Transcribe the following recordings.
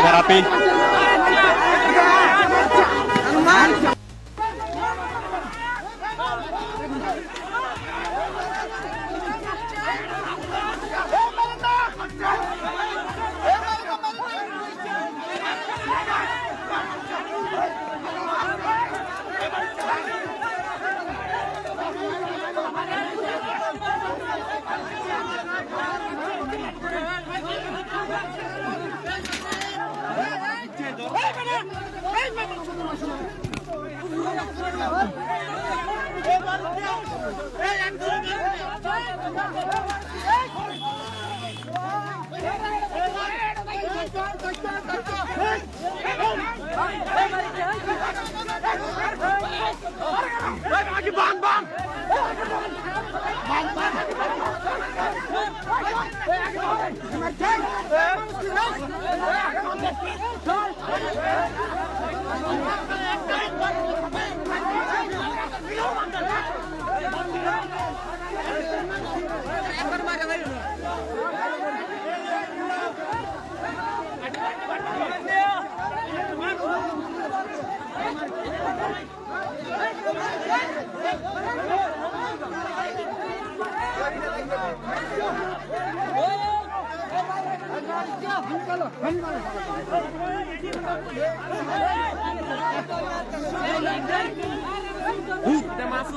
मध्य पे। Hey!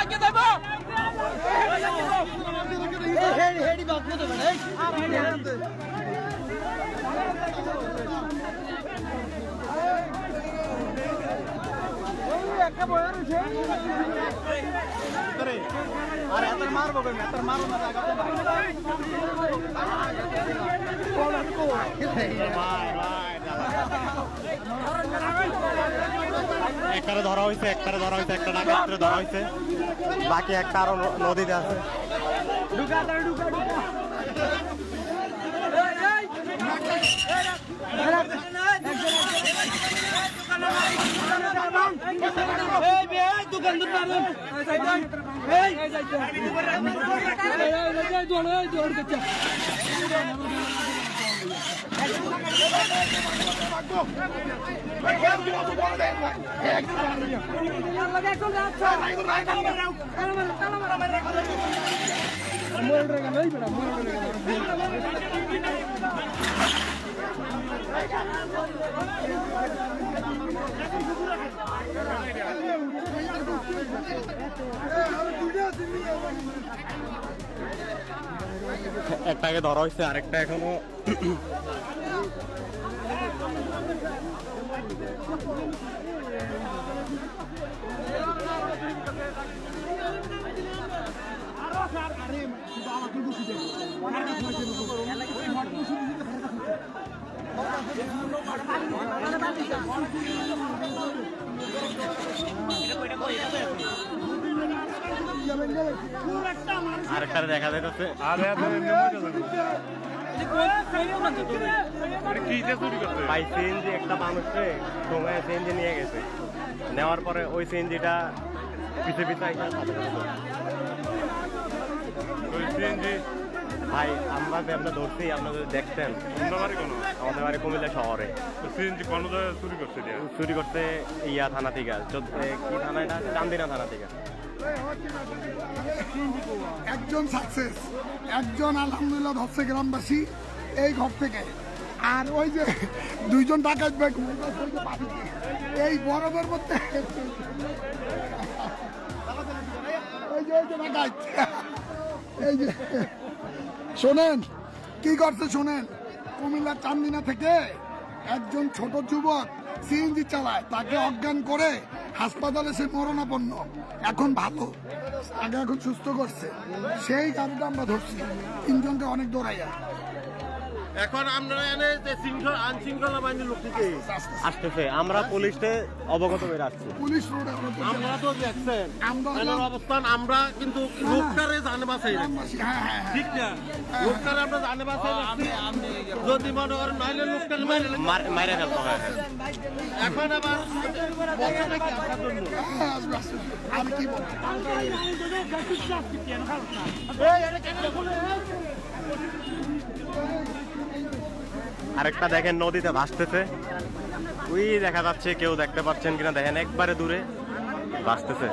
হচ্ছে therapy একটারে ধরা হয়েছে একটারে ধরা হয়েছে একটা ডাকাতরে ধরা হয়েছে বাকি একটা আরও ন- নদীতে আছে একটাকে ধরা হয়েছে আরেকটা এখনও। আরেকটা দেখা যাচ্ছে আরে ভাই সিএনজি একটা সময় সিএনজি নিয়ে গেছে। নেওয়ার পরে ওই সিএনজিটা পিছে পিছে আইসা সাথে সাথে ধরছে। ওই সিএনজি ভাই আমরা যে আমরা ধরছি আপনারা যদি দেখতেন আমাদের বাড়ি কুমিল্লা শহরে। সিএনজি কোনো চুরি করছে চুরি করতে ইয়া থানা থেকে কি থানা এটা? চান্দিনা থানা থেকে। একজন সাকসেস একজন আলহামদুলিল্লাহ ধরছে গ্রামবাসী এই ঘর থেকে। আর ওই যে দুইজন ব্যাগ এই বরফের মধ্যে। এই যে, শোনেন, কি করছে শোনেন? কুমিল্লার চান্দিনা থেকে একজন ছোট যুবক সিএনজি চালায়, তাকে অজ্ঞান করে হাসপাতালে সে মরণাপন্ন এখন ভালো। আগে এখন সুস্থ করছে। সেই গাড়িটা আমরা ধরছি। তিনজনকে অনেক দৌড়াইয়া। এখন আমরা এনে যে শৃঙ্খলা আইনশৃঙ্খলা বাহিনীর লোকটিকে আসতেছে। আমরা পুলিশে অবগত করে আসছি। পুলিশ রোডে আমরা তো দেখছেন আমরা এনার অবস্থান আমরা কিন্তু লোকটারে জানে বাঁচাই রাখছি। গ্রামবাসী, হ্যাঁ হ্যাঁ হ্যাঁ। ঠিক না? লোকটারে আমরা জানে রাখছি। যদি মনে করেন নাইলে লোকটারে মাইরে ফেলতে হয় এখন আবার হ্যাঁ। আমি কি বলব? আরেকটা দেখেন নদীতে ভাসতেছে। ওই দেখা যাচ্ছে কেউ দেখতে পাচ্ছেন কিনা। দেখেন, একবারে দূরে ভাসতেছে।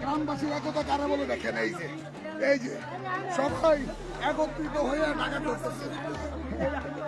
গ্রামবাসীর একতা কারা বলে দেখেন? এই যে এই যে, সবাই একত্রিত হয়ে টাকা করতেছে।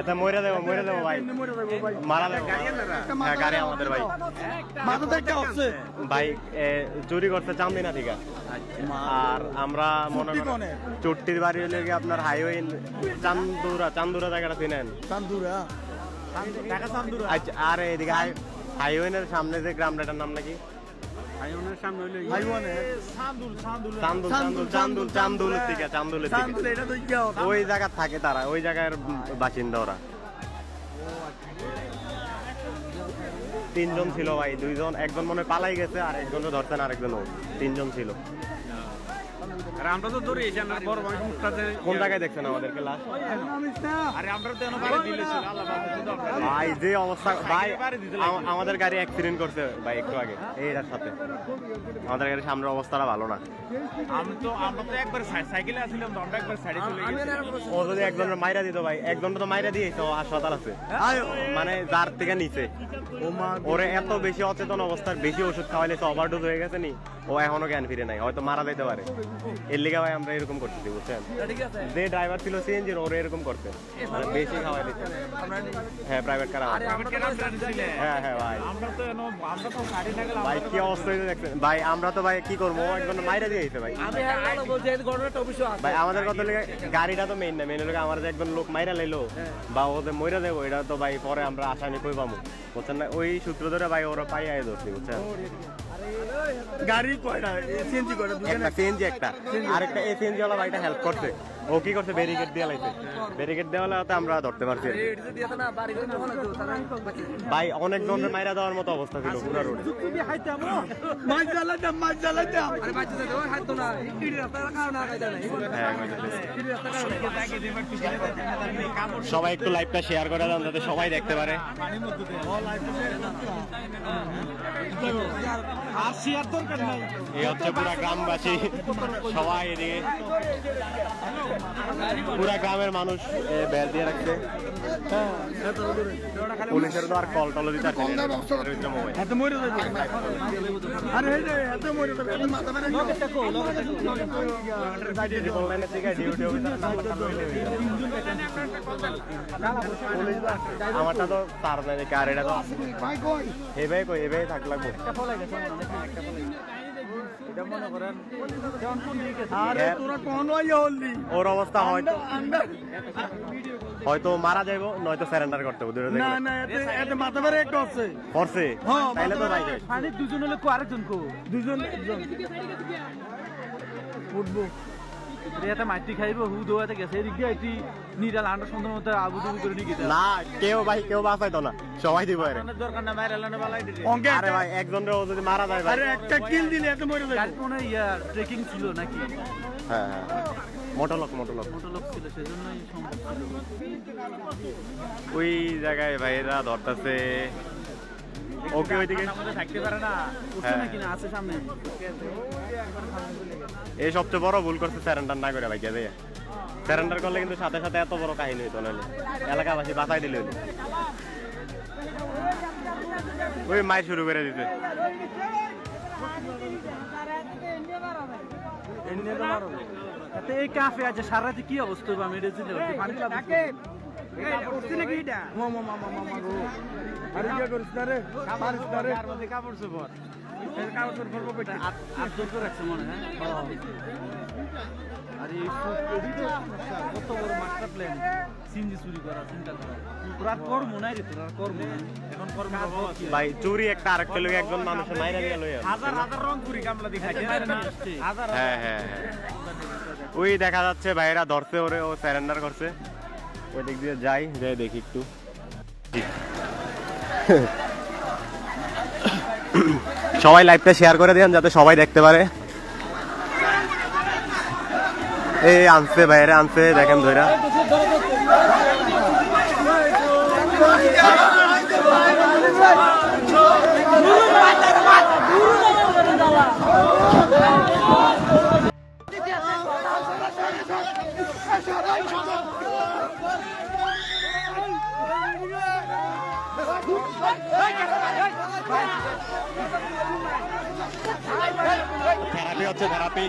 এটা মরে দেবো মরে দেবো ভাই। মারা দেবো। হ্যাঁ গাড়ি আমাদের ভাই। মাথাতে একটা হচ্ছে ভাই চুরি করছে চান্দিনা থেকে আর আমরা মনে করেন চুট্টির বাড়ি হলে গিয়ে আপনার হাইওয়ে চান্দুরা চান্দুরা জায়গাটা চিনেন? চান্দুরা? আচ্ছা আর এদিকে হাই হাইওয়ের সামনে যে গ্রামটার নাম নাকি? চান্দুল চান্দুল চান্দুল চান্দুলের দিকে চান্দুলের দিকে। ওই জায়গা থাকে তারা ওই জায়গার বাসিন্দা ওরা। তিনজন ছিল ভাই দুইজন একজন মনে পালাই গেছে আর একজন ধরছেন আরেকজন। তিনজন ছিল। আর আমরা তো ধরে এসে আমরা বড় মুখটাতে কোন জায়গায় দেখছেন আমাদেরকে লাশ আরে আমরা তো এনে আল্লাহ। ভাই যে অবস্থা ভাই আমাদের গাড়ি অ্যাক্সিডেন্ট করছে ভাই একটু আগে এইটার সাথে। আমাদের গাড়ির সামনের অবস্থাটা ভালো না। আমি তো আমরা তো একবার সাইকেলে আসছিলাম তো আমরা একবার সাইডে চলে গেছি। ও যদি একজনের মাইরা দিত ভাই একজন তো মাইরা দিয়েছে ও হাসপাতাল আছে। মানে যার থেকে নিচে। ওরে এত বেশি অচেতন অবস্থার বেশি ওষুধ খাওয়াইলে তো ওভারডোজ হয়ে গেছে নি? ও এখনও জ্ঞান ফিরে নাই হয়তো মারা যেতে পারে। এর লিগে ভাই আমরা এরকম করতেছি বুঝছেন? যে ড্রাইভার ছিল সিএনজির ওরে এরকম করতে মানে বেশি খাওয়াই দিচ্ছে। হ্যাঁ প্রাইভেট কার? হ্যাঁ হ্যাঁ ভাই। তো এনো আমরা তো গাড়ি না ভাই কি অবস্থা হয়েছে দেখছেন? ভাই আমরা তো ভাই কি করব? ও একজন মাইরা দিয়েছে ভাই। ভাই আমাদের কত লেগে গাড়িটা তো মেইন না মেইন লোক আমার যে একজন লোক মাইরা লাইলো বা ওদের মইরা দেবো এটা তো ভাই পরে আমরা আসামি কই পাবো বুঝছেন না? ওই সূত্র ধরে ভাই ওরা পাই আয় ধরছি বুঝছেন? গাড়ি কয়টা? সিএনজি কয়টা? একটা সিএনজি একটা। আর একটা এই সিএনজি ওয়ালা ভাইটা হেল্প করছে। ও কি করছে? ব্যারিকেড দিয়ে লাইছে। ব্যারিকেড দেওয়া হলে আমরা ধরতে পারছি। ভাই, অনেক জনের মাইরা দেওয়ার মতো অবস্থা ছিল পুরো রোডে সবাই একটু লাইভটা শেয়ার করে দেন, যাতে সবাই দেখতে পারে। এই হচ্ছে পুরা গ্রামবাসী, সবাই এদিকে। পুরা গ্রামের মানুষ এ, বেল দিয়ে রাখছে। পুলিশের তো আর কল টল দিতে আমারটা তো তার আর এটা তো ভাই কই? এভাবে কই এভাবে থাক লাগবো। এটা মনে করেন যেমন কোন দিকে আরে। তোরা কখনো হলি। ওর অবস্থা হয়তো হয়তো মারা যাইবো নয়তো সারেন্ডার করতে হবে না না এতে এতে মাথা বেড়ে একটা হচ্ছে করছে? হ্যাঁ, তাইলে তো ভাই বেড়ে- দুজন হলে কো আরেকজন কো? দুজন একজন। উঠবো। এটা মাটি খাইবো হু দোয়াতে গেছে। এদিক দিয়ে একটি নিরাল আন্ডার সুন্দর মতো আবু দুবু করে নিয়ে গেছে। না কেউ ভাই কেউ বাঁচাইতো না। সবাই দিব আরে দরকার না মাইরা লানে বালাই দিতে। অঙ্কে আরে ভাই একজনের ও যদি মারা যায় ভাই। আরে একটা কিল দিলে এত মরে যাবে। কাল মনে হয় ইয়া ট্রেকিং ছিল নাকি? হ্যাঁ হ্যাঁ। মোটলক মোটলক মোটো লোক ছিল সেজন্যই সম্ভব ছিল। ওই জায়গায় ভাইরা ধরতেছে ওকে ওইদিকে। থাকতে পারে না। উঠছে হ্যাঁ। নাকি না আছে সামনে। এই সবচেয়ে বড় ভুল করছে স্যারেন্ডার না করে ভাই গেছে স্যারেন্ডার করলে কিন্তু সাথে সাথে এত বড় কাহিনী হইতো নাহলে। এলাকাবাসী বাঁচাই দিলে হইল ওই মাই শুরু করে দিতে এই কাফে আছে সারা রাতে কি অবস্থা আমি এটা আরে কি করিস না রে পারিস না রে কাপড় কাপড় চোপড় কাপড় চোপড় আট করে রাখছে মনে হয় আরে এই ফুট এডি তো কত বড় মাস্টার প্ল্যান সিনজি চুরি করা চিন্তা করা তোরা আর কর্ম নাই রে তোরা কর্ম এখন কর্ম ভাই চুরি একটা আরেকটা লোক একজন মানুষের মাইরা নিয়ে হাজার হাজার রং চুরি কামলা দেখাই হাজার হ্যাঁ হ্যাঁ হ্যাঁ। ওই দেখা যাচ্ছে ভাইরা ধরছে ওরে ও স্যারেন্ডার করছে। ওই দিক দিয়ে যাই যাই দেখি একটু। সবাই লাইভটা শেয়ার করে দেন যাতে সবাই দেখতে পারে। এই আনছে বাইরে আনছে, দেখেন ধইরা। থেরাপি হচ্ছে থেরাপি।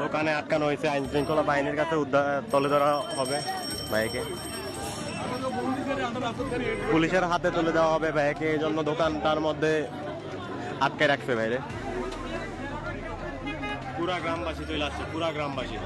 দোকানে আটকানো হয়েছে আইন শৃঙ্খলা বাহিনীর কাছে উদ্ধার তুলে ধরা হবে ভাইকে পুলিশের হাতে তুলে দেওয়া হবে ভাইকে, এই জন্য দোকানটার মধ্যে আটকে রাখবে বাইরে পুরা গ্রামবাসী চলে আসছে, পুরা গ্রামবাসী।